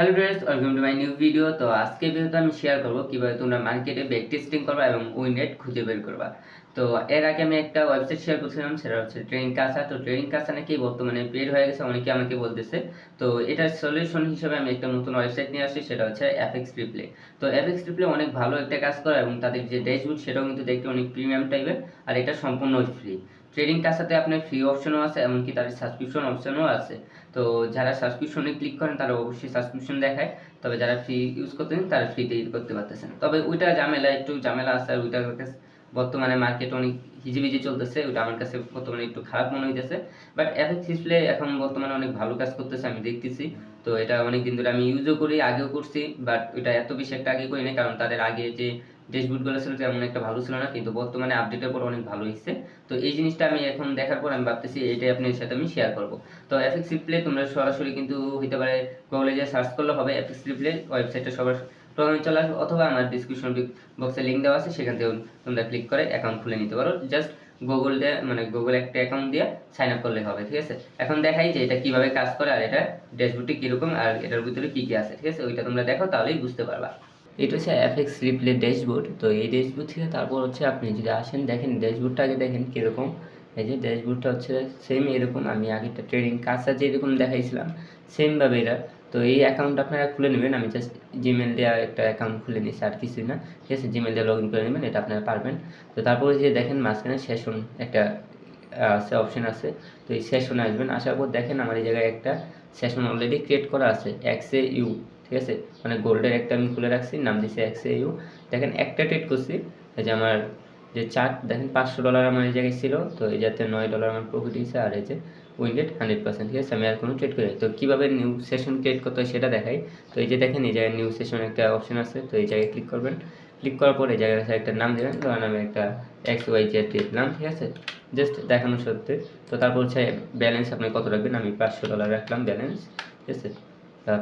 Hello friends welcome to my new video তো আজকে ভিডিওতে আমি শেয়ার করব কীভাবে তোমরা মার্কেটে ব্যাক টেস্টিং করবা এবং উইন রেট খুঁজে বের করবা। তো এর আগে আমি একটা ওয়েবসাইট শেয়ার করছিলাম, সেটা হচ্ছে ট্রেনিং কাসা তো ট্রেনিং কাসা নাকি বর্তমানে পেড হয়ে গেছে, অনেকে আমাকে বলতেছে। তো এটার সলিউশন হিসেবে আমি একটা নতুন ওয়েবসাইট নিয়ে আসছি, সেটা হচ্ছে এফএক্স রিপ্লে তো এফএক্স রিপ্লে অনেক ভালো একটা কাজ করে এবং তাদের যে ড্যাশবোর্ড সেটাও কিন্তু দেখতে অনেক প্রিমিয়াম টাইপের আর এটা সম্পূর্ণ ফ্রি ট্রেডিং সাথে আপনার ফ্রি অপশনও আছে, এমনকি তাদের সাবস্ক্রিপশন অপশনও আছে। তো যারা সাবস্ক্রিপশনে ক্লিক করেন, তারা অবশ্যই সাবস্ক্রিপশন দেখায়। তবে যারা ফ্রি ইউজ করতেন তারা ফ্রিতে করতে পারতেছেন। তবে ওইটা ঝামেলা, একটু ঝামেলা আছে আর ওইটার কাছে বর্তমানে মার্কেট অনেক হিজিবিজি চলতেছে, ওইটা আমার কাছে বর্তমানে একটু খারাপ মনে হইতেছে। বাট এফএক্স ডিসপ্লে এখন বর্তমানে অনেক ভালো কাজ করতেছে, আমি দেখতেছি। তো এটা অনেক দিন ধরে আমি ইউজও করি, আগেও করছি বাট ওইটা এত বেশি একটা আগে করি না কারণ তাদের আগে যে ড্যাশবোর্ডগুলো ছিল তেমন একটা ভালো ছিল না, কিন্তু বর্তমানে আপডেটের পর অনেক ভালো হয়েছে তো এই জিনিসটা আমি এখন দেখার পর আমি ভাবতেছি এটাই আপনার সাথে আমি শেয়ার করব। তো এফএক্স রিপ্লে তোমরা সরাসরি কিন্তু হইতে পারে গুগলে যে সার্চ করলে হবে এফএক্স রিপ্লে ওয়েবসাইটটা সবার প্রথমে চলে আসবে অথবা আমার ডিসক্রিপশন বক্সে লিঙ্ক দেওয়া আছে, সেখান থেকে তোমরা ক্লিক করে অ্যাকাউন্ট খুলে নিতে পারো। জাস্ট গুগল দিয়ে মানে গুগল একটা অ্যাকাউন্ট দিয়ে সাইন আপ করলে হবে, ঠিক আছে? এখন দেখাই যে এটা কীভাবে কাজ করে আর এটা ড্যাশবোর্ডটি কীরকম আর এটার ভিতরে কী কী আছে, ঠিক আছে? ওইটা তোমরা দেখো, তাহলেই বুঝতে পারবা। এটা হচ্ছে এফএক্স রিপ্লে ড্যাশবোর্ড তো এই ড্যাশবোর্ড থেকে তারপর হচ্ছে আপনি যদি আসেন, দেখেন ড্যাশবোর্ডটা আগে দেখেন কীরকম। এই যে ড্যাশবোর্ডটা হচ্ছে সেম এরকম, আমি আগেরটা ট্রেডিং কাজটা যেরকম দেখাইছিলাম সেমভাবে এটা তো এই অ্যাকাউন্ট আপনারা খুলে নেবেন। আমি জাস্ট জিমেল দিয়ে একটা অ্যাকাউন্ট খুলে নিয়েছি, আর কিছুই না। ঠিক আছে? জিমেল দিয়ে লগ ইন করে নেবেন, এটা আপনারা পারবেন। তো তারপরে যে দেখেন মাঝখানে সেশন একটা আছে অপশন আছে। তো এই সেশনে আসবেন। আসার পর দেখেন আমার এই জায়গায় একটা সেশন অলরেডি ক্রিয়েট করা আছে। এক্সে ইউ ঠিক আছে? মানে গোল্ডের একটা আমি খুলে রাখছি, নাম দিয়েছি এক্সে ইউ দেখেন একটা ট্রেড করছি। এই যে আমার যে চার্ট দেখেন পাঁচশো ডলার আমার এই জায়গায় ছিল। তো এই যাতে নয় ডলার আমার প্রফিট হয়েছে, আর এই যে উইন্ডেড হান্ড্রেড পার্সেন্ট, ঠিক আছে? আমি আর কোনো ট্রেড করি তো কীভাবে নিউ সেশন ক্রিয়েট করতে হয় সেটা দেখাই। তো এই যে দেখেন, এই জায়গায় নিউ সেশন একটা অপশন আছে। তো এই জায়গায় ক্লিক করবেন। ক্লিক করার পরে এই জায়গায় একটা নাম দেবেন। ধরেন আমি একটা এক্স ওয়াই জেড দিলাম, ঠিক আছে? জাস্ট দেখানো সত্ত্বে তো তারপর হচ্ছে ব্যালেন্স আপনি কত রাখবেন? আমি পাঁচশো ডলার রাখলাম ব্যালেন্স ঠিক আছে?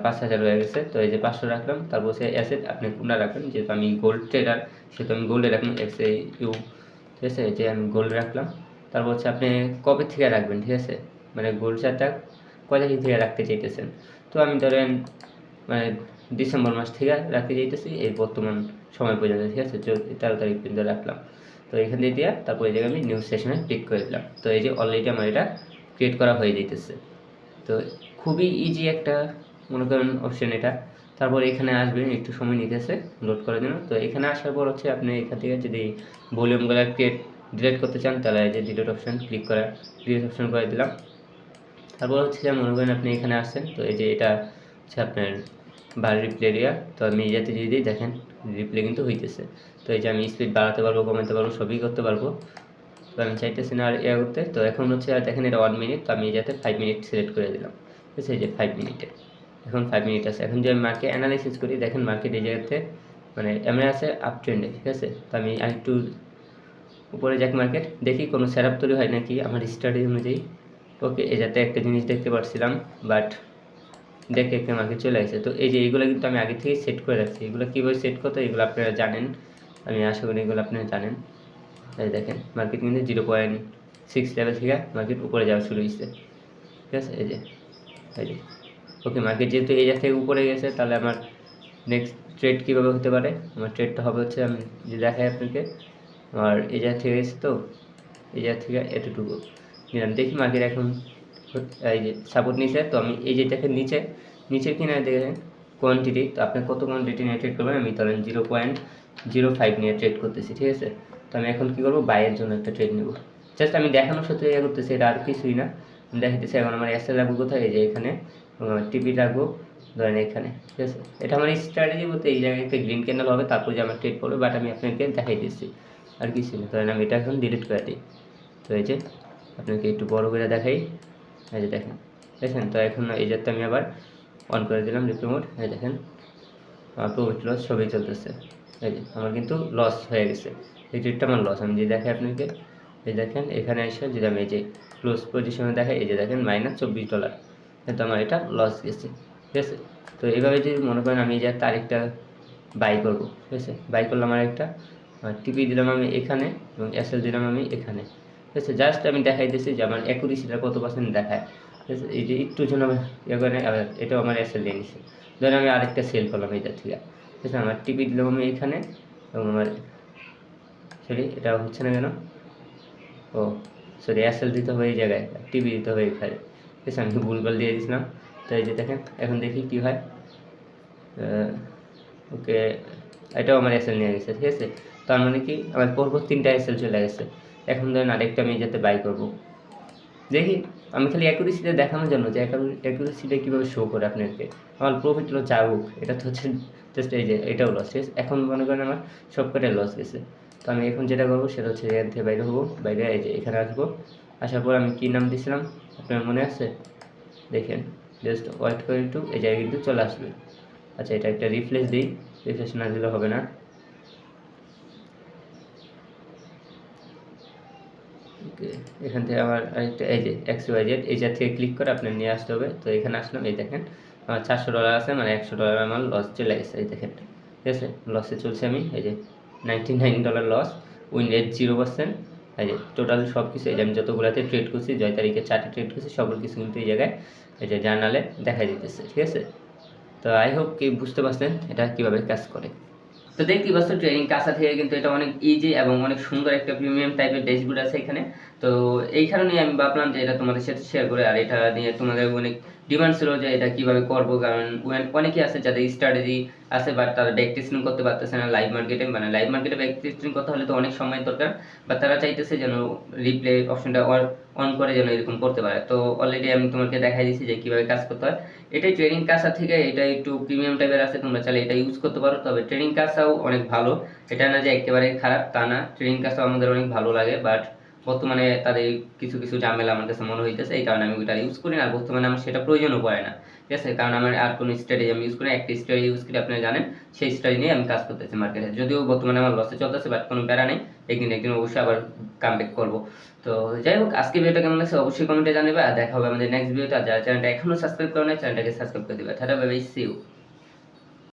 পাঁচ হাজার হয়ে গেছে। তো এই যে পাঁচশো রাখলাম। তারপর সে অ্যাসেট আপনি কোনটা রাখবেন? যেহেতু আমি গোল্ড ট্রেডার সেহেতু আমি গোল্ডে রাখলাম এক্স ইউ ঠিক আছে? এই যে আমি গোল্ড রাখলাম। তারপর হচ্ছে আপনি কবে থেকে রাখবেন, ঠিক আছে? মানে গোল্ড চারটা কয় তারিখ থেকে রাখতে চাইতেছেন? তো আমি ধরেন মানে ডিসেম্বর মাস থেকে রাখতে চাইতেছি, এই বর্তমান সময় পর্যন্ত, ঠিক আছে? তেরো তারিখ পর্যন্ত রাখলাম। তো এখান থেকে দিয়ে তারপর এই জায়গায় আমি নিউজ সেশনে ক্লিক করে দিলাম। তো এই যে অলরেডি আমার এটা ক্রিয়েট করা হয়ে যেতেছে তো খুবই ইজি একটা, মনে করেন অপশন এটা। তারপর এখানে আসবেন, একটু সময় নিতেছে লোড করার জন্য। তো এখানে আসার পর হচ্ছে আপনি এখান থেকে যদি ভলিউমগুলো ক্রিয়েট ডিলেট করতে চান, তাহলে এই যে ডিলেট অপশন ক্লিক করা ডিলেট অপশন করে দিলাম। তারপর হচ্ছে যে মনে করেন আপনি এখানে আসছেন, তো এই যে এটা হচ্ছে আপনার বার রিপ্লে এরিয়া তো আমি যাতে যদি দেখেন রিপ্লে কিন্তু হইতেছে। তো এই যে আমি স্পিড বাড়াতে পারব, কমাতে পারব, সবই করতে পারব। তো আমি চাইতেছি না আর ইয়ে করতে। তো এখন হচ্ছে আর দেখেন এটা ওয়ান মিনিট তো আমি যাতে ফাইভ মিনিট সিলেক্ট করে দিলাম। ঠিক আছে, এই যে ফাইভ মিনিটে এখন ফাইভ মিনিট আছে। এখন যদি আমি মার্কেট অ্যানালাইসিস করি, দেখেন মার্কেট এই জায়গাতে মানে এমনি আছে আপ ট্রেন্ডে ঠিক আছে? তো আমি আরেকটু উপরে যাক মার্কেট দেখি কোনো সেরাপ তৈরি হয় নাকি। আমার স্টাডি অনুযায়ী ওকে এই যাতে একটা জিনিস দেখতে পাচ্ছিলাম বাট দেখে একটা মার্কেট চলে আসছে তো এই যে এইগুলো কিন্তু আমি আগে থেকেই সেট করে রাখছি। এগুলো কীভাবে সেট করতে এগুলো আপনারা জানেন। আমি আশা করি এগুলো আপনারা জানেন। এই দেখেন মার্কেট কিন্তু জিরো পয়েন্ট সিক্স লেভেল থেকে মার্কেট উপরে যাওয়া শুরু হয়েছে। ঠিক আছে? এই যে এই যে। ওকে মার্কেট যেহেতু এই জায়গা থেকে উপরে গেছে, তাহলে আমার নেক্সট ট্রেড কীভাবে হতে পারে? আমার ট্রেডটা হবে হচ্ছে, আমি যে দেখাই আপনাকে, আমার এই জায়গা থেকে এসে তো, এই জায়গা থেকে এতটুকু। নিলাম দেখি মার্কেট এখন এই যে সাপোর্ট নিচে তো আমি এই যে দেখেন নিচে, নিচের কিনারে দেখেন কোয়ান্টিটি তো আপনি কত কোয়ান্টিটি নিয়ে ট্রেড করবেন, আমি ধরেন জিরো পয়েন্ট জিরো ফাইভ নিয়ে ট্রেড করতেছি, ঠিক আছে? তো আমি এখন কী করব? বাইয়ের জন্য একটা ট্রেড নেব। জাস্ট আমি দেখানোর সাথে ইয়ে করতেছি, এটা আর কিছুই না। দেখাইতেছি, এখন আমার এসএল রাখব কোথায়? যে এখানে আমার টিভি রাখব, ধরেন এখানে, ঠিক আছে? এটা আমার স্ট্র্যাটেজি বলতে এই জায়গায় একটা গ্রিন ক্যান্ডেল হবে, তারপর যে আমার ট্রেড পড়বে বাট আমি আপনাকে দেখাই দিচ্ছি আর কিছু না। ধরেন আমি এটা এখন ডিলিট করে দিই। তো এই যে আপনাকে একটু বড় করে দেখাই। এই যে দেখেন দেখেন তো এখন এই যাতে আমি আবার অন করে দিলাম রিপ্রিমোট এই দেখেন, আমার লস সবই চলতেছে। এই যে, আমার কিন্তু লস হয়ে গেছে। এই ট্রেডটা আমার লস আমি যে দেখাই আপনাকে, এই দেখেন, এখানে এসে যদি আমি এই যে ক্লোজ পজিশনে দেখাই, এই যে দেখেন মাইনাস চব্বিশ ডলার কিন্তু আমার এটা লস গেছে, ঠিক আছে? তো এইভাবে যদি মনে করেন আমি যে তারিখটা বাই করব, ঠিক আছে? বাই করলাম আমার একটা টিপি দিলাম আমি এখানে এবং এসএল দিলাম আমি এখানে। ঠিক আছে জাস্ট আমি দেখাই দেখাইতেছি যে আমার অ্যাকুরেসিটা কত পার্সেন্ট দেখায়। ঠিক আছে এই যে একটু জন্য আমি ইয়ে এটাও আমার এসএল দিয়ে নিচ্ছে ধরেন আমি আরেকটা সেল করলাম এইটা থেকে। ঠিক আছে আমার টিপি দিলাম আমি এখানে, এবং আমার সরি এটা হচ্ছে না কেন? ও সরি এসএল দিতে হবে এই জায়গায় টিভি দিতে হবে এখানে ঠিক আছে আমি ভুলভাল দিয়ে দিয়েছিলাম তো এই যে দেখেন, এখন দেখি কী হয়। ওকে, এটাও আমার এসএল নিয়ে গেছে, ঠিক আছে? তার মানে কি, আমার পরপর তিনটা এসএল চলে গেছে। এখন ধরেন আরেকটা আমি যাতে বাই করব। দেখি, আমি খালি অ্যাকুরেসিটা দেখানোর জন্য যে অ্যাকুরেসিটা কীভাবে শো করে আপনাকে। আমার প্রফিট যা হোক, এটা তো হচ্ছে জাস্ট এই যে, এটাও লস ঠিক এখন মনে করেন আমার সব কটাই লস গেছে। তো আমি এখন যেটা করব, সেটা হচ্ছে এখান থেকে বাইরে হব, বাইরে এই যে এখানে আসব। আসার পর আমি কী নাম দিয়েছিলাম আপনার মনে আছে? দেখেন জাস্ট ওয়েট করে একটু, এই জায়গায় কিন্তু চলে আসবে। আচ্ছা এটা একটা রিফ্রেশ দিই। রিফ্রেশ না দিলে হবে না ওকে এখান থেকে আমার আরেকটা, এই যে এক্স ওয়াই জেড এই জাত থেকে ক্লিক করে আপনার নিয়ে আসতে হবে। তো এখানে আসলাম, এই দেখেন, আমার চারশো ডলার আছে মানে একশো ডলার আমার লস চলে গেছে, এই দেখেন। ঠিক আছে? লসে চলছে আমি, এই যে ninety nine dollar loss win rate zero percent এই যে টোটাল সব কিছু এই যে আমি যতগুলোতে ট্রেড করছি, জয় তারিখে চারটে ট্রেড করছি সকল কিছু কিন্তু এই জায়গায়, এই যে জার্নালে দেখা দিতেছে, ঠিক আছে? তো আই হোপ কি বুঝতে পারছেন এটা কীভাবে কাজ করে। তো দেখতেই পাচ্ছ ট্রেনিং কাছা থেকে কিন্তু এটা অনেক ইজি এবং অনেক সুন্দর একটা প্রিমিয়াম টাইপের ড্যাশবোর্ড আছে এখানে। তো এই কারণেই আমি ভাবলাম যে এটা তোমাদের সাথে শেয়ার করে, আর এটা নিয়ে তোমাদের অনেক ডিমান্ড ছিল যে এটা কীভাবে করব, কারণ অনেক- আছে যাদের স্ট্র্যাটেজি আছে বাট তারা ব্যাক টেস্টিং করতে পারতেছে না লাইভ মার্কেটে মানে লাইভ মার্কেটে ব্যাক টেস্টিং করতে হলে তো অনেক সময় দরকার বা তারা চাইতেছে যেন রিপ্লে অপশনটা অন করে যেন এরকম করতে পারে। তো অলরেডি আমি তোমাকে দেখাই দিয়েছি যে কীভাবে কাজ করতে হয়। এটাই ট্রেনিং কাসা থেকে, এটা একটু প্রিমিয়াম টাইপের আছে, তোমরা চাইলে এটা ইউজ করতে পারো, তবে ট্রেনিং কাসাও অনেক ভালো। এটা না যে একেবারে খারাপ, তা না। ট্রেনিং কাসাও আমাদের অনেক ভালো লাগে বাট বর্তমানে তাদের কিছু কিছু ঝামেলা আমার কাছে মনে হইতেছে, এই কারণে আমি ওইটা ইউজ করি না। আর বর্তমানে আমার সেটা প্রয়োজনও পড়ে না। ঠিক আছে? কারণ আমার আর কোনো স্ট্র্যাটেজি আমি ইউজ করি একটা স্ট্র্যাটেজি ইউজ করি আপনারা জানেন, সেই স্ট্র্যাটেজি নিয়ে আমি কাজ করতেছি মার্কেটে যদিও বর্তমানে আমার লসে চলতেছে বাট কোনো প্যারা নেই। একদিন একদিন অবশ্যই আবার কাম ব্যাক করব। তো যাই হোক, আজকে ভিডিওটা কেমন লাগছে অবশ্যই কমেন্টে জানাবে আর দেখা হবে আমাদের নেক্সট ভিডিওতে আর যারা চ্যানেলটা এখনও সাবস্ক্রাইব করে নাই চ্যানেলটাকে সাবস্ক্রাইব করে দিবে। Tata bye bye see you